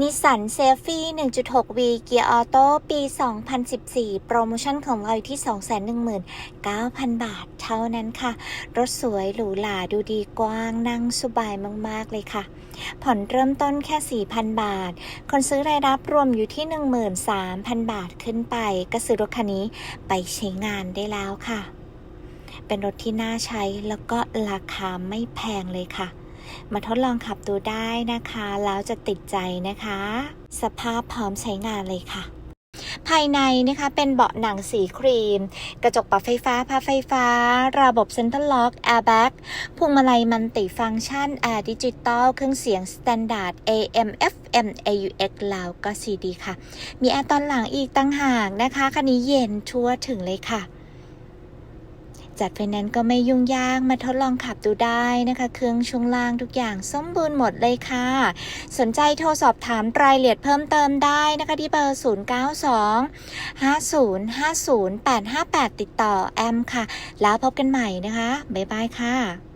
นิสสันเซฟี 1.6V เกียร์ออโต้ปี 2014 โปรโมชั่นของเราอยู่ที่ 219,000 บาทเท่านั้นค่ะ รถสวยหรูหราดูดีกว้างนั่งสบายมาก ๆ เลยค่ะ ผ่อนเริ่มต้นแค่ 4,000 บาท คนซื้อรายรับรวมอยู่ที่ 13,000 บาทขึ้นไป ก็ซื้อรถคันนี้ไปใช้งานได้แล้วค่ะ เป็นรถที่น่าใช้แล้วก็ราคาไม่แพงเลยค่ะ มาทดลองขับดูได้นะคะ แล้วจะติดใจนะคะ สภาพพร้อมใช้งานเลยค่ะ ภายในนะคะเป็นเบาะหนังสีครีม กระจกปรับไฟฟ้าพับไฟฟ้า ระบบเซ็นทรัลล็อกแอร์แบ็กพวงมาลัยมันติฟังก์ชันแอร์ดิจิตอลเครื่องเสียงสแตนดาร์ด AM FM AUX แล้วก็ CD ค่ะ มีแอร์ตอนหลังอีกตั้งหากนะคะคันนี้เย็นทั่วถึงเลยค่ะ จัดไฟแนนซ์ก็ไม่ยุ่งยากมาทดลองขับดูได้นะคะ เครื่องช่วงล่างทุกอย่างสมบูรณ์หมดเลยค่ะ สนใจโทรสอบถามรายละเอียดเพิ่มเติมได้นะคะที่เบอร์ 092 5050 858 ติดต่อแอมค่ะ แล้วพบกันใหม่นะคะ บ๊ายบายค่ะ